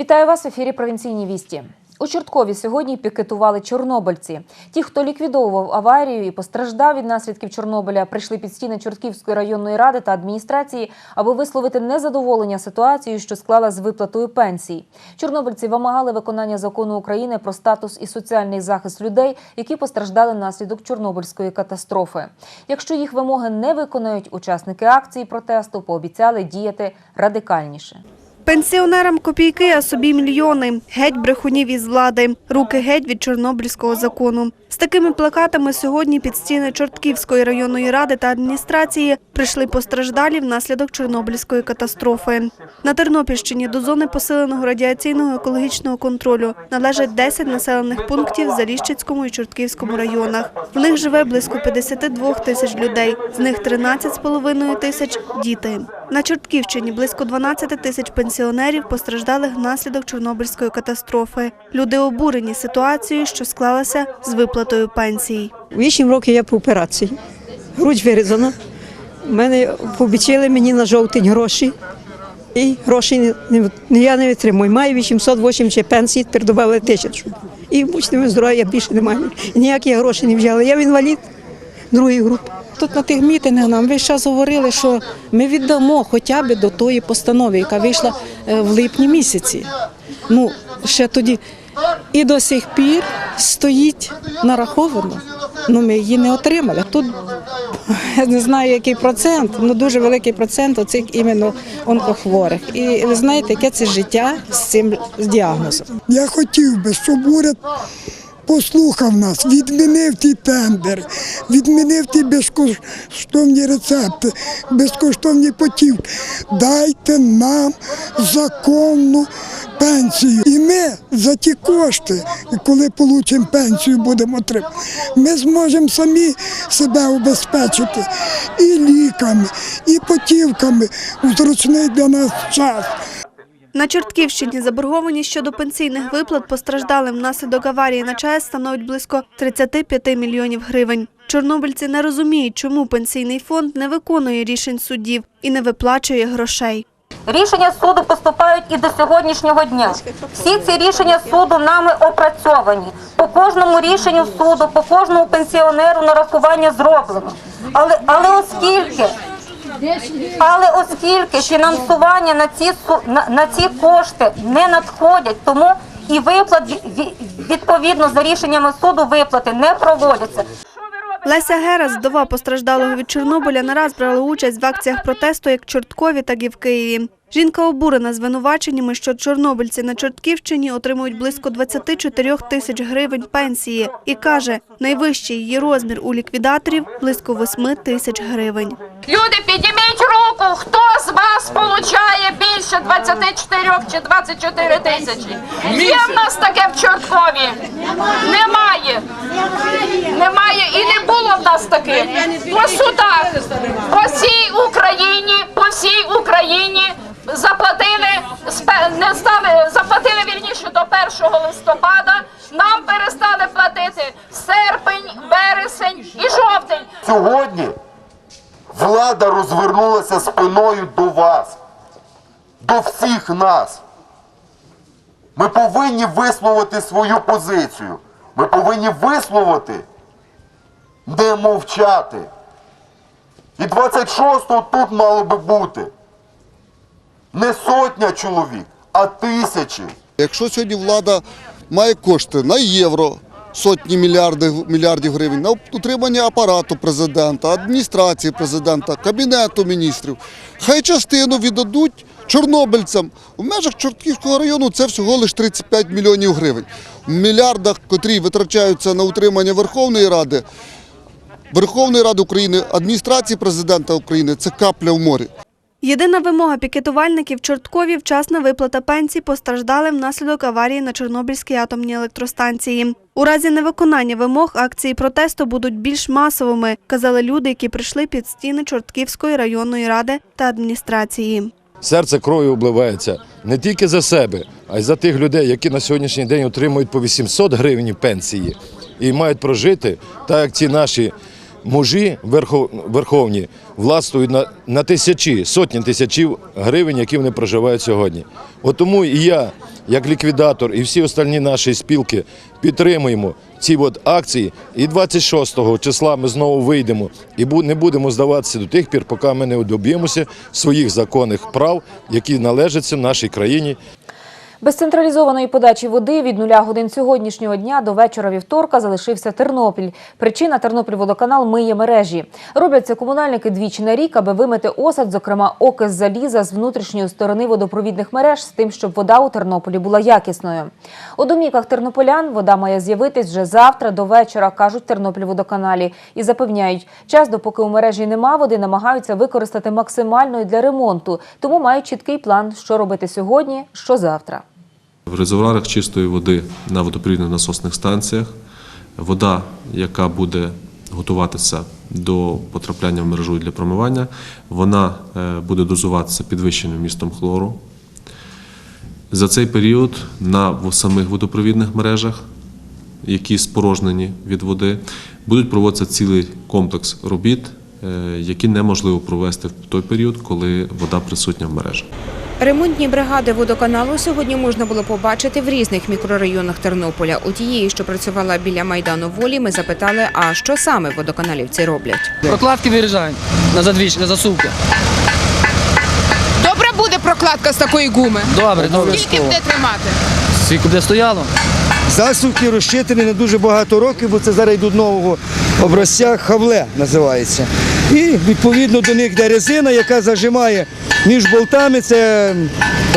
Вітаю вас в ефірі Провінційні вісті. У Чорткові сьогодні пікетували чорнобильці. Ті, хто ліквідовував аварію і постраждав від наслідків Чорнобиля, прийшли під стіни Чортківської районної ради та адміністрації, аби висловити незадоволення ситуацією, що склала з виплатою пенсій. Чорнобильці вимагали виконання закону України про статус і соціальний захист людей, які постраждали внаслідок Чорнобильської катастрофи. Якщо їх вимоги не виконають, учасники акції протесту пообіцяли діяти радикальніше. Пенсіонерам копійки, а собі мільйони. Геть брехунів із влади. Руки геть від чорнобильського закону. З такими плакатами сьогодні під стіни Чортківської районної ради та адміністрації прийшли постраждалі внаслідок Чорнобильської катастрофи. На Тернопільщині до зони посиленого радіаційного екологічного контролю належать 10 населених пунктів в Заліщицькому і Чортківському районах. В них живе близько 52 тисяч людей, з них 13,5 тисяч – діти. На Чортківщині близько 12 тисяч пенсіонерів постраждали внаслідок Чорнобильської катастрофи. Люди обурені ситуацією, що склалася з виплатою пенсій. Вісім років я по операції. Грудь вирізана. Мене пообіцяли мені на жовтень гроші. І гроші я не витримую. Маю 880 пенсій, тепер додали тисячу. І будьте здоров'я, більше не маю. І ніякі гроші не взяли. Я інвалід другої групи. Тут на тих мітингах нам весь час говорили, що ми віддамо хоча б до тої постанови, яка вийшла е, в липні місяці. Ну, ще тоді. І до сих пір стоїть нараховано. Ну, ми її не отримали. Тут я не знаю, який процент, ну дуже великий процент оцих іменно онкохворих. І ви знаєте, яке це життя з цим діагнозом. Я хотів би, щоб уряд послухав нас, відмінив ті тендери, відмінив ті безкоштовні рецепти, безкоштовні потівки. Дайте нам законну пенсію. І ми за ті кошти, коли отримаємо пенсію, будемо отримати, ми зможемо самі себе обезпечити і ліками, і потівками у зручний для нас час. На Чортківщині заборгованість щодо пенсійних виплат постраждалим внаслідок аварії на ЧАЕС становить близько 35 мільйонів гривень. Чорнобильці не розуміють, чому пенсійний фонд не виконує рішень суддів і не виплачує грошей. Рішення суду поступають і до сьогоднішнього дня. Всі ці рішення суду нами опрацьовані. По кожному рішенню суду, по кожному пенсіонеру нарахування зроблено. Але, але оскільки але оскільки фінансування на ці на, на ці кошти не надходять, тому і виплат ві- ві- відповідно за рішеннями суду виплати не проводяться. Леся Герас, вдова постраждалого від Чорнобиля, не раз брала участь в акціях протесту як Чорткові, так і в Києві. Жінка обурена звинуваченнями, що чорнобильці на Чортківщині отримують близько 24 тисяч гривень пенсії і каже, найвищий її розмір у ліквідаторів – близько 8 тисяч гривень. Люди, підніміть руку, хто з вас получає більше 24 чи 24 тисячі? Є в нас таке в Чорткові? Немає. Немає і не було в нас таких. По судах, по всій Україні, по всій Україні заплатили, не стали, заплатили вірніше до 1 листопада, нам перестали платити серпень, вересень і жовтень. Сьогодні влада розвернулася спиною до вас, до всіх нас. Ми повинні висловити свою позицію. Ми повинні висловити, не мовчати. І 26-го тут мало би бути не сотня чоловік, а тисячі. Якщо сьогодні влада має кошти на євро, сотні мільярдів, мільярдів гривень, на утримання апарату президента, адміністрації президента, кабінету міністрів, хай частину віддадуть чорнобильцям. У межах Чортківського району це всього лише 35 мільйонів гривень. В мільярдах, котрі витрачаються на утримання Верховної Ради, Верховної Ради України, адміністрації президента України це капля в морі. Єдина вимога пікетувальників Чорткові – вчасна виплата пенсій постраждалим внаслідок аварії на Чорнобильській атомній електростанції. У разі невиконання вимог акції протесту будуть більш масовими, казали люди, які прийшли під стіни Чортківської районної ради та адміністрації. серце кров'ю обливається не тільки за себе, а й за тих людей, які на сьогоднішній день отримують по 800 гривень пенсії і мають прожити, так як ці наші мужі верхов- верховні властвують на, на тисячі, сотні тисячів гривень, які вони проживають сьогодні. От тому і я, як ліквідатор, і всі остальні наші спілки підтримуємо ці от акції. І 26 числа ми знову вийдемо і не будемо здаватися до тих пір, поки ми не доб'ємося своїх законних прав, які належаться нашій країні Без централізованої подачі води від нуля годин сьогоднішнього дня до вечора вівторка залишився Тернопіль. Причина Тернопільводоканал миє мережі. Роблять це комунальники двічі на рік, аби вимити осад, зокрема окис заліза з внутрішньої сторони водопровідних мереж, з тим, щоб вода у Тернополі була якісною. У домівках тернополян вода має з'явитись вже завтра до вечора, кажуть Тернопільводоканалі, і запевняють, час, допоки у мережі нема води, намагаються використати максимально і для ремонту. Тому мають чіткий план, що робити сьогодні, що завтра. В резервуарах чистої води на водопровідних насосних станціях вода, яка буде готуватися до потрапляння в мережу для промивання, вона е, буде дозуватися підвищеним вмістом хлору. За цей період на самих водопровідних мережах, які спорожнені від води, будуть проводитися цілий комплекс робіт, е, які неможливо провести в той період, коли вода присутня в мережах. Ремонтні бригади водоканалу сьогодні можна було побачити в різних мікрорайонах Тернополя. У тієї, що працювала біля Майдану Волі, ми запитали, а що саме водоканалівці роблять. Прокладки виріжають на задвіж, на засувки. Добре буде прокладка з такої гуми. Добре, добре. Скільки буде тримати? Скільки буде стояло? Засувки розчитані на дуже багато років, бо це зараз йдуть нового образця, хавле називається. І відповідно до них йде резина, яка зажимає між болтами, це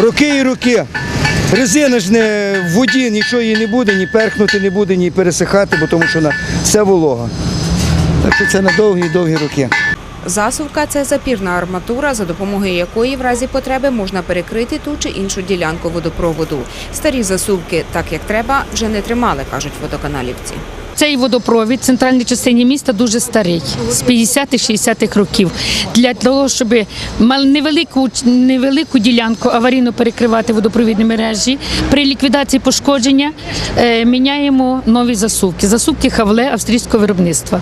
роки і роки. Резина ж не в воді, нічого її не буде, ні перхнути не буде, ні пересихати, бо тому що вона все волога. Так що це на довгі-довгі роки. Засувка це запірна арматура, за допомогою якої в разі потреби можна перекрити ту чи іншу ділянку водопроводу. Старі засувки, так як треба, вже не тримали, кажуть водоканалівці. Цей водопровід в центральній частині міста дуже старий, з 50-60-х років. Для того, щоб невелику, невелику ділянку аварійно перекривати водопровідні мережі, при ліквідації пошкодження е, міняємо нові засувки. Засувки хавле австрійського виробництва.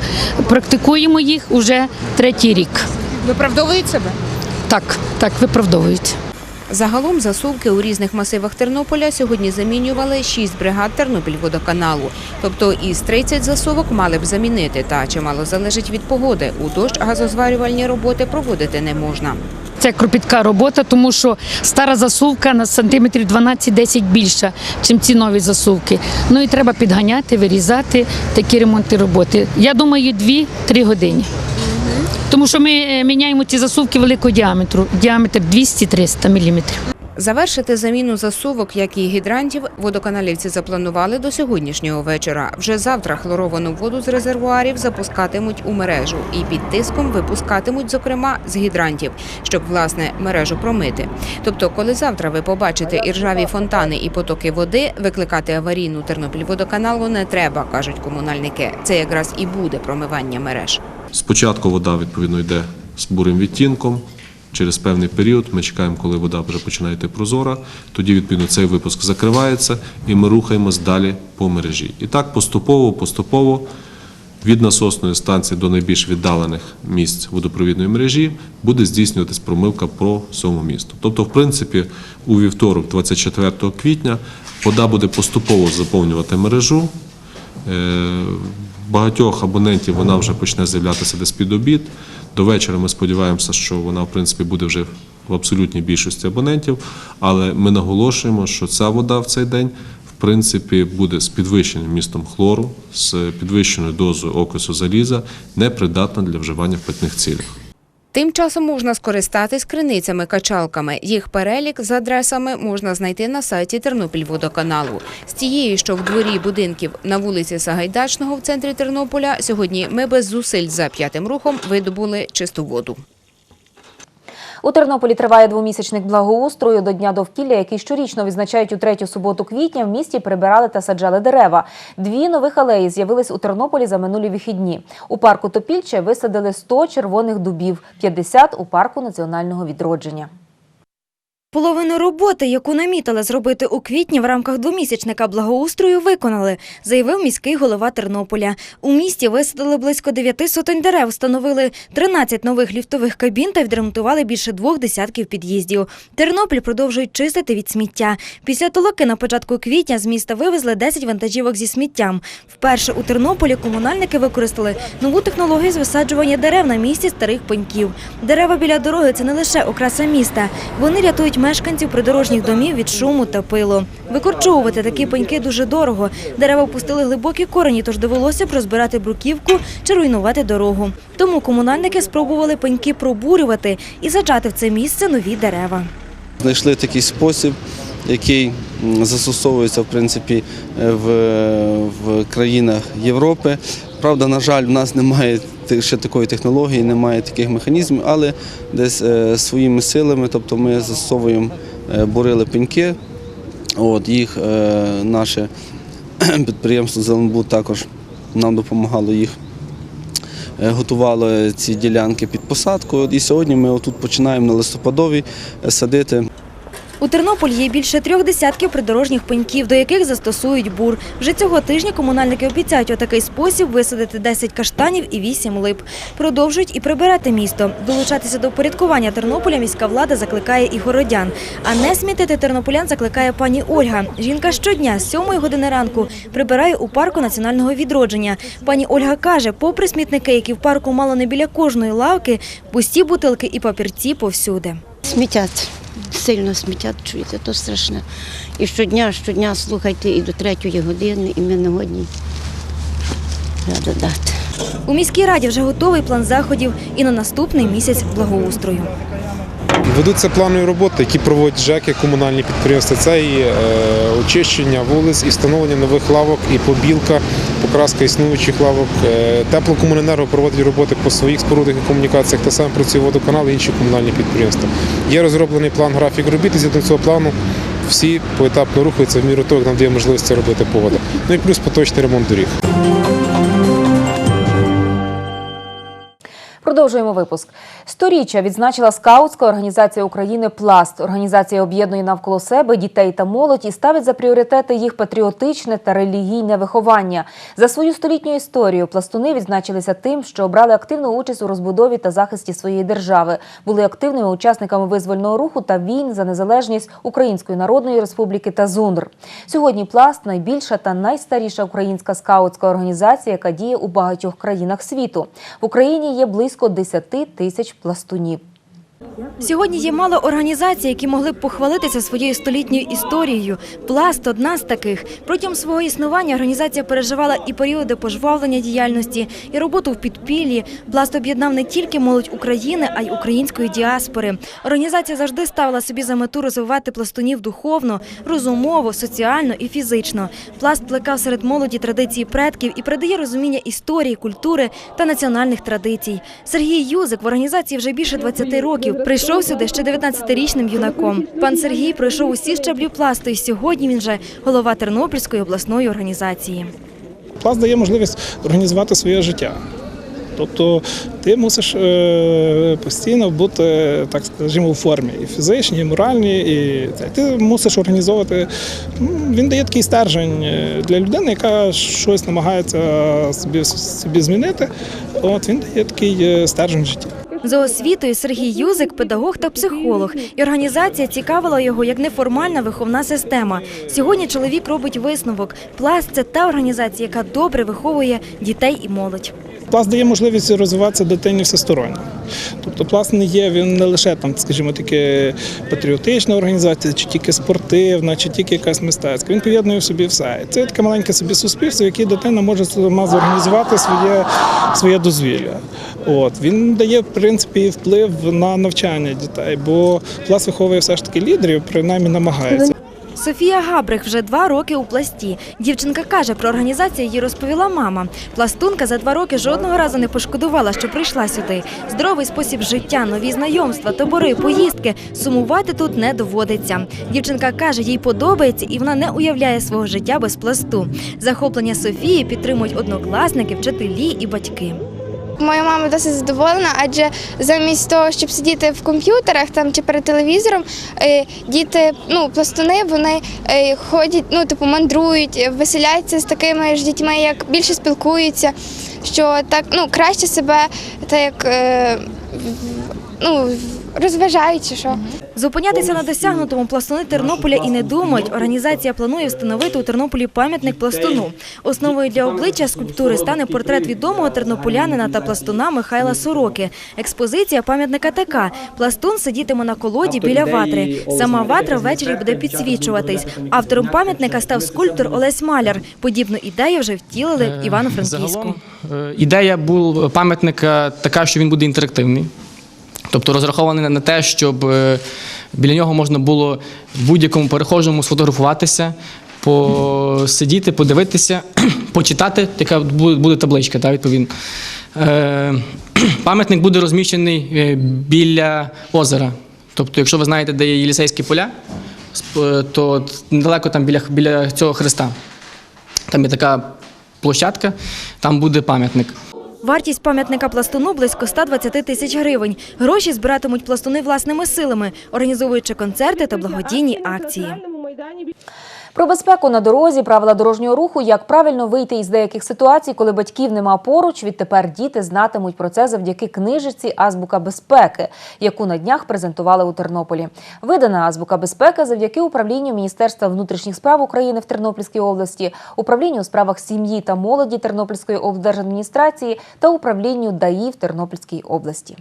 Практикуємо їх уже третій рік. Виправдовують себе? Так, так, виправдовують. Загалом засувки у різних масивах Тернополя сьогодні замінювали 6 бригад Тернопільводоканалу. Тобто із 30 засувок мали б замінити, та чимало залежить від погоди. У дощ газозварювальні роботи проводити не можна. Це кропітка робота, тому що стара засувка на сантиметрів 12-10 більша, ніж ці нові засувки. Ну і треба підганяти, вирізати такі ремонтні роботи. Я думаю, 2-3 години. Тому що ми е, міняємо ці засувки великого діаметру, діаметр 200-300 міліметрів. Завершити заміну засувок, як і гідрантів, водоканалівці запланували до сьогоднішнього вечора. Вже завтра хлоровану воду з резервуарів запускатимуть у мережу і під тиском випускатимуть, зокрема, з гідрантів, щоб власне мережу промити. Тобто, коли завтра ви побачите іржаві фонтани і потоки води, викликати аварійну Тернопільводоканалу не треба, кажуть комунальники. Це якраз і буде промивання мереж. Спочатку вода відповідно йде з бурим відтінком. Через певний період ми чекаємо, коли вода вже починає йти прозора. Тоді відповідно цей випуск закривається, і ми рухаємось далі по мережі. І так поступово, поступово від насосної станції до найбільш віддалених місць водопровідної мережі буде здійснюватись промивка по всьому місту. Тобто, в принципі, у вівторок, 24 квітня, вода буде поступово заповнювати мережу. Багатьох абонентів вона вже почне з'являтися десь під обід. До вечора ми сподіваємося, що вона в принципі буде вже в абсолютній більшості абонентів. Але ми наголошуємо, що ця вода в цей день в принципі буде з підвищеним містом хлору, з підвищеною дозою окису заліза, непридатна для вживання в питних цілях. Тим часом можна скористатись криницями-качалками. Їх перелік з адресами можна знайти на сайті Тернопільводоканалу. З тієї, що в дворі будинків на вулиці Сагайдачного в центрі Тернополя, сьогодні ми без зусиль за п'ятим рухом видобули чисту воду. У Тернополі триває двомісячник благоустрою до Дня довкілля, який щорічно відзначають у третю суботу квітня. В місті прибирали та саджали дерева. Дві нових алеї з'явились у Тернополі за минулі вихідні. У парку Топільче висадили 100 червоних дубів, 50 у парку національного відродження. Половину роботи, яку намітили зробити у квітні в рамках двомісячника благоустрою, виконали, заявив міський голова Тернополя. У місті висадили близько дев'яти сотень дерев, встановили 13 нових ліфтових кабін та відремонтували більше двох десятків під'їздів. Тернопіль продовжують чистити від сміття. Після толоки на початку квітня з міста вивезли 10 вантажівок зі сміттям. Вперше у Тернополі комунальники використали нову технологію з висаджування дерев на місці старих пеньків. Дерева біля дороги це не лише окраса міста. Вони рятують мешканців придорожніх домів від шуму та пилу. Викорчовувати такі пеньки дуже дорого. Дерева пустили глибокі корені, тож довелося б розбирати бруківку чи руйнувати дорогу. Тому комунальники спробували пеньки пробурювати і саджати в це місце нові дерева. Знайшли такий спосіб, який застосовується в принципі е, в, в країнах Європи. Правда, на жаль, в нас немає ще такої технології, немає таких механізмів, але десь е, своїми силами, тобто ми застосовуємо, е, бурили пеньки, от, їх е, наше підприємство Зеленбуд також нам допомагало їх е, готувало ці ділянки під посадку. І сьогодні ми отут починаємо на листопадовій е, садити. У Тернополі є більше трьох десятків придорожніх пеньків, до яких застосують бур. Вже цього тижня комунальники обіцяють у такий спосіб висадити 10 каштанів і 8 лип. Продовжують і прибирати місто. Долучатися до порядкування Тернополя міська влада закликає і городян. А не смітити тернополян закликає пані Ольга. Жінка щодня з 7 години ранку прибирає у парку національного відродження. Пані Ольга каже, попри смітники, які в парку мало не біля кожної лавки, пусті бутилки і папірці повсюди. Смітять, сильно смітять, чуєте, то страшне. І щодня, щодня слухайте і до третьої години, і ми не годні додати. У міській раді вже готовий план заходів і на наступний місяць благоустрою. Ведуться планові роботи, які проводять ЖЕКи, комунальні підприємства. Це і е, очищення вулиць, і встановлення нових лавок, і побілка, покраска існуючих лавок. Е, Теплокомуненерго проводить роботи по своїх спорудах і комунікаціях, та саме працює водоканал і інші комунальні підприємства. Є розроблений план графік робіт, і згідно цього плану всі поетапно рухаються в міру того, як нам дає можливість це робити погода. Ну і плюс поточний ремонт доріг. Продовжуємо випуск. Сторіччя відзначила скаутська організація України Пласт. Організація об'єднує навколо себе дітей та молодь і ставить за пріоритети їх патріотичне та релігійне виховання. За свою столітню історію пластуни відзначилися тим, що обрали активну участь у розбудові та захисті своєї держави, були активними учасниками визвольного руху та війн за незалежність Української Народної Республіки та ЗУНР. Сьогодні пласт найбільша та найстаріша українська скаутська організація, яка діє у багатьох країнах світу. В Україні є близько 10 тисяч пластунів. Сьогодні є мало організацій, які могли б похвалитися своєю столітньою історією. Пласт одна з таких. Протягом свого існування організація переживала і періоди пожвавлення діяльності, і роботу в підпіллі. Пласт об'єднав не тільки молодь України, а й української діаспори. Організація завжди ставила собі за мету розвивати пластунів духовно, розумово, соціально і фізично. Пласт плекав серед молоді традиції предків і передає розуміння історії, культури та національних традицій. Сергій Юзик в організації вже більше 20 років. Прийшов сюди ще 19-річним юнаком. Пан Сергій пройшов усі щаблі пласту, і сьогодні він вже голова Тернопільської обласної організації. Пласт дає можливість організувати своє життя. Тобто ти мусиш е, постійно бути, так скажімо, у формі і фізичній, і моральній, і ти мусиш організовувати. Він дає такий стержень е, для людини, яка щось намагається собі, собі змінити. От він дає такий е, стержень в житті. За освітою Сергій Юзик педагог та психолог. І організація цікавила його як неформальна виховна система. Сьогодні чоловік робить висновок. Пласт це та організація, яка добре виховує дітей і молодь. Пласт дає можливість розвиватися дитині всесторонньо. Тобто пласт не є, він не лише там, скажімо, таке патріотична організація, чи тільки спортивна, чи тільки якась мистецька. Він поєднує в собі все. Це таке маленьке собі суспільство, в яке дитина може сама зорганізувати своє, своє дозвілля. От він дає в принципі вплив на навчання дітей, бо пласт виховує все ж таки лідерів, принаймні намагається. Софія Габрих вже два роки у пласті. Дівчинка каже, про організацію їй розповіла мама. Пластунка за два роки жодного разу не пошкодувала, що прийшла сюди. Здоровий спосіб життя, нові знайомства, табори, поїздки. Сумувати тут не доводиться. Дівчинка каже, їй подобається і вона не уявляє свого життя без пласту. Захоплення Софії підтримують однокласники, вчителі і батьки. Моя мама досить задоволена, адже замість того, щоб сидіти в комп'ютерах там чи перед телевізором, е, діти, ну, пластуни, вони е, ходять, ну, типу, мандрують, веселяються з такими ж дітьми, як більше спілкуються, що так ну, краще себе так як е, ну, розважають чи що. Зупинятися на досягнутому пластуни Тернополя і не думають. Організація планує встановити у Тернополі пам'ятник пластуну. Основою для обличчя скульптури стане портрет відомого тернополянина та пластуна Михайла Сороки. Експозиція пам'ятника така. Пластун сидітиме на колоді біля ватри. Сама ватра ввечері буде підсвічуватись. Автором пам'ятника став скульптор Олесь Маляр. Подібну ідею вже втілили в Івано-Франківську. Е, ідея був пам'ятника така, що він буде інтерактивний. Тобто розрахований на те, щоб е, біля нього можна було будь-якому перехожому сфотографуватися, посидіти, подивитися, почитати, яка буде табличка, так, відповідно. Е, Пам'ятник буде розміщений е, біля озера. Тобто, якщо ви знаєте, де є Єлісейські поля, то недалеко там біля, біля цього хреста. Там є така площадка, там буде пам'ятник. Вартість пам'ятника пластуну близько 120 тисяч гривень. Гроші збиратимуть пластуни власними силами, організовуючи концерти та благодійні акції. Про безпеку на дорозі, правила дорожнього руху, як правильно вийти із деяких ситуацій, коли батьків нема поруч. Відтепер діти знатимуть про це завдяки книжечці Азбука безпеки, яку на днях презентували у Тернополі. Видана азбука безпеки завдяки управлінню Міністерства внутрішніх справ України в Тернопільській області, управлінню у справах сім'ї та молоді Тернопільської облдержадміністрації та управлінню ДАІ в Тернопільській області.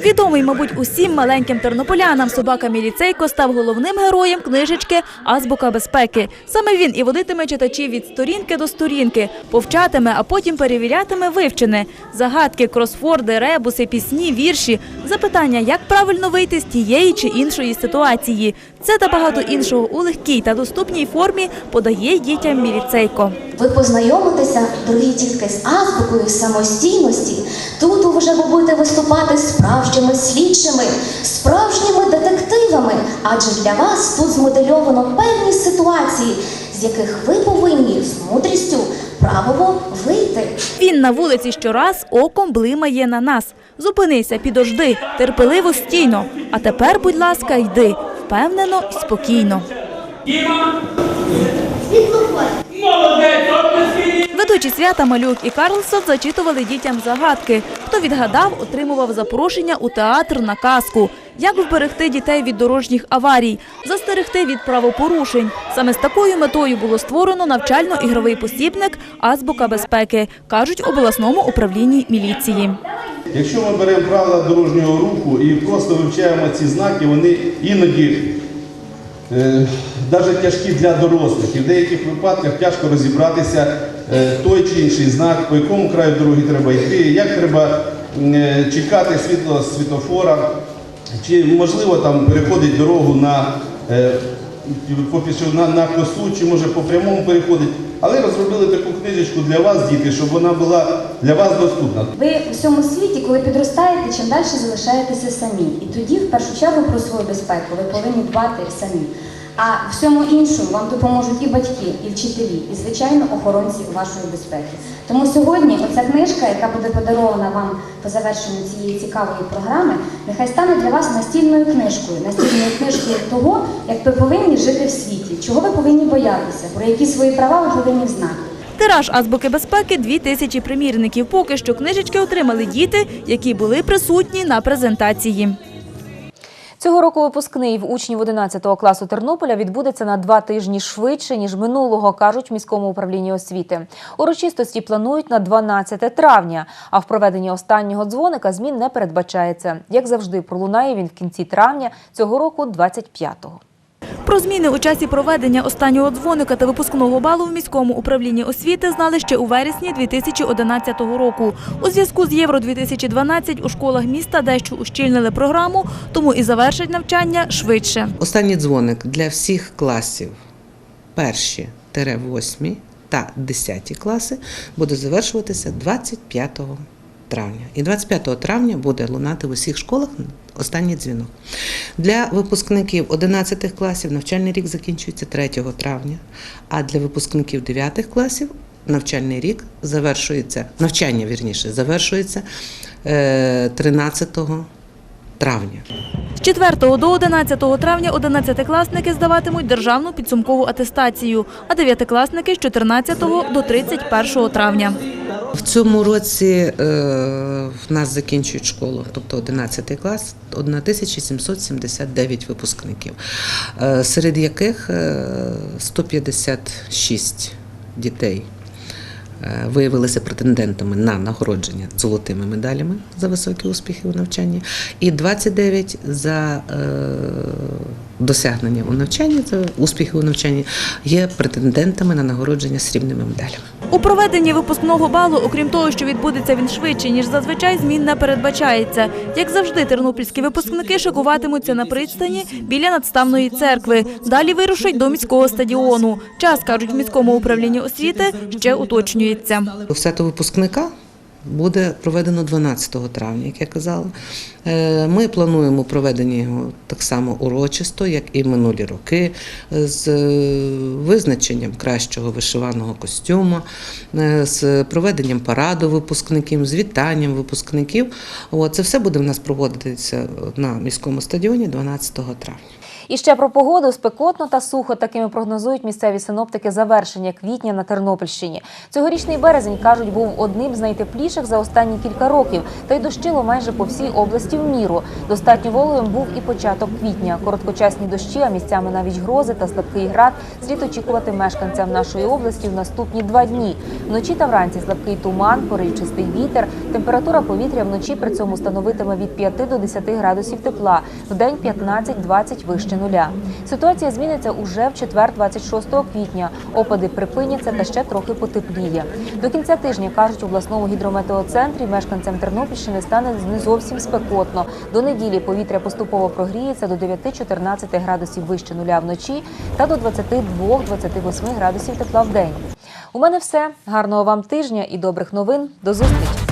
Відомий, мабуть, усім маленьким тернополянам собака Міліцейко став головним героєм книжечки Азбука безпеки. Саме він і водитиме читачів від сторінки до сторінки, повчатиме, а потім перевірятиме вивчене. Загадки, кросфорди, ребуси, пісні, вірші, запитання, як правильно вийти з тієї чи іншої ситуації. Це та багато іншого у легкій та доступній формі подає дітям Міліцейко. Ви познайомитеся, дорогі дітки, з азбукою самостійності. Тут ви вже ви будете виступати справжніми слідчими, справжніми детективами. Адже для вас тут змодельовано певні ситуації, з яких ви повинні з мудрістю правило вийти. Він на вулиці щораз оком блимає на нас. Зупинися, підожди, терпеливо стійно. А тепер, будь ласка, йди впевнено і спокійно. Ведучі свята Малюк і Карлсон зачитували дітям загадки. Хто відгадав, отримував запрошення у театр на казку. Як вберегти дітей від дорожніх аварій, застерегти від правопорушень. Саме з такою метою було створено навчально-ігровий посібник Азбука безпеки, кажуть обласному управлінні міліції. Якщо ми беремо правила дорожнього руху і просто вивчаємо ці знаки, вони іноді е, навіть тяжкі для дорослих. І в деяких випадках тяжко розібратися е, той чи інший знак, по якому краю дороги треба йти, як треба е, чекати світло світофора, чи можливо там переходить дорогу на, е, на, на косу, чи може по прямому переходить. Але розробили таку книжечку для вас, діти, щоб вона була для вас доступна. Ви в всьому світі, коли підростаєте, чим далі залишаєтеся самі. І тоді, в першу чергу, про свою безпеку ви повинні дбати самі. А всьому іншому вам допоможуть і батьки, і вчителі, і звичайно охоронці вашої безпеки. Тому сьогодні оця книжка, яка буде подарована вам по завершенню цієї цікавої програми, нехай стане для вас настільною книжкою, настільною книжкою того, як ви повинні жити в світі, чого ви повинні боятися, про які свої права ви повинні знати. Тираж азбуки безпеки дві тисячі примірників. Поки що книжечки отримали діти, які були присутні на презентації. Цього року випускний в учнів 11 класу Тернополя відбудеться на два тижні швидше, ніж минулого, кажуть в міському управлінні освіти. Урочистості планують на 12 травня, а в проведенні останнього дзвоника змін не передбачається. Як завжди, пролунає він в кінці травня цього року, 25-го. Про зміни у часі проведення останнього дзвоника та випускного балу в міському управлінні освіти знали ще у вересні 2011 року. У зв'язку з Євро 2012 у школах міста дещо ущільнили програму, тому і завершать навчання швидше. Останній дзвоник для всіх класів перші восьмі та 10 класи буде завершуватися 25 травня. І 25 травня буде лунати в усіх школах останній дзвінок. Для випускників 11 класів навчальний рік закінчується 3 травня, а для випускників 9 класів навчальний рік завершується, навчання вірніше, завершується е, 13 травня. З 4 до 11 травня 11-класники здаватимуть державну підсумкову атестацію, а 9-класники з 14 до 31 травня. В цьому році е, в нас закінчують школу, тобто 11 клас, 1779 випускників, е, серед яких е, 156 дітей е, виявилися претендентами на нагородження золотими медалями за високі успіхи у навчанні, і 29 за е, досягнення у навчанні, успіхи у навчанні є претендентами на нагородження срібними медалями. У проведенні випускного балу, окрім того, що відбудеться він швидше, ніж зазвичай, змін не передбачається. Як завжди, тернопільські випускники шикуватимуться на пристані біля надставної церкви. Далі вирушать до міського стадіону. Час, кажуть в міському управлінні освіти, ще уточнюється. Свято випускника буде проведено 12 травня, як я казала. Е, Ми плануємо проведення його так само урочисто, як і минулі роки, з е, визначенням кращого вишиваного костюму, е, з проведенням параду випускників, з вітанням випускників. Це все буде в нас проводитися на міському стадіоні 12 травня. І ще про погоду спекотно та сухо такими прогнозують місцеві синоптики завершення квітня на Тернопільщині. Цьогорічний березень кажуть, був одним з найтепліших за останні кілька років, та й дощило майже по всій області в міру. Достатньо вологим був і початок квітня. Короткочасні дощі, а місцями навіть грози та слабкий град слід очікувати мешканцям нашої області в наступні два дні. Вночі та вранці слабкий туман, поривчистий вітер. Температура повітря вночі при цьому становитиме від 5 до 10 градусів тепла, в день 15-20 вище нуля. Ситуація зміниться уже в четвер, 26 квітня. Опади припиняться та ще трохи потепліє. До кінця тижня кажуть в обласному гідрометеоцентрі, мешканцям Тернопільщини стане не зовсім спекотно. До неділі повітря поступово прогріється до 9-14 градусів вище нуля вночі та до 22-28 градусів тепла в день. У мене все. Гарного вам тижня і добрих новин. До зустрічі!